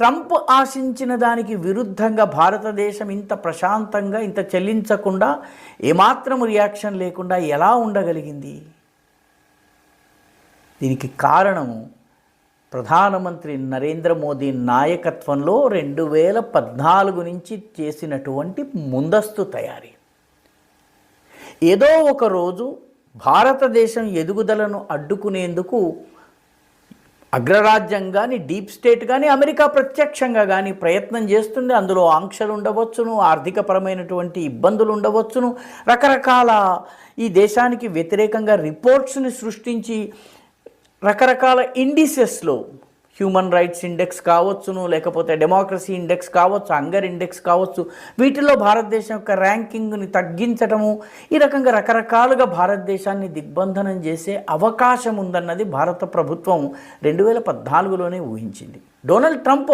Trump ఆశించిన దానికి విరుద్ధంగా భారతదేశం ఇంత ప్రశాంతంగా ఇంత చెల్లించకుండా ఏమాత్రం రియాక్షన్ లేకుండా ఎలా ఉండగలిగింది? దీనికి కారణము ప్రధానమంత్రి నరేంద్ర మోదీ నాయకత్వంలో రెండు వేల పద్నాలుగు నుంచి చేసినటువంటి ముందస్తు తయారీ. ఏదో ఒక రోజు భారతదేశం ఎదుగుదలను అడ్డుకునేందుకు అగ్రరాజ్యం కానీ డీప్ స్టేట్ కానీ అమెరికా ప్రత్యక్షంగా కానీ ప్రయత్నం చేస్తుంది అందులో ఆంక్షలు ఉండవచ్చును ఆర్థికపరమైనటువంటి ఇబ్బందులు ఉండవచ్చును. రకరకాల ఈ దేశానికి వ్యతిరేకంగా రిపోర్ట్స్ని సృష్టించి రకరకాల ఇండిసెస్లో హ్యూమన్ రైట్స్ ఇండెక్స్ కావచ్చును లేకపోతే డెమోక్రసీ ఇండెక్స్ కావచ్చు హంగర్ ఇండెక్స్ కావచ్చు వీటిలో భారతదేశం యొక్క ర్యాంకింగ్ని తగ్గించటము ఈ రకంగా రకరకాలుగా భారతదేశాన్ని దిగ్బంధనం చేసే అవకాశం ఉందన్నది భారత ప్రభుత్వం రెండు వేల పద్నాలుగులోనే ఊహించింది. Donald Trump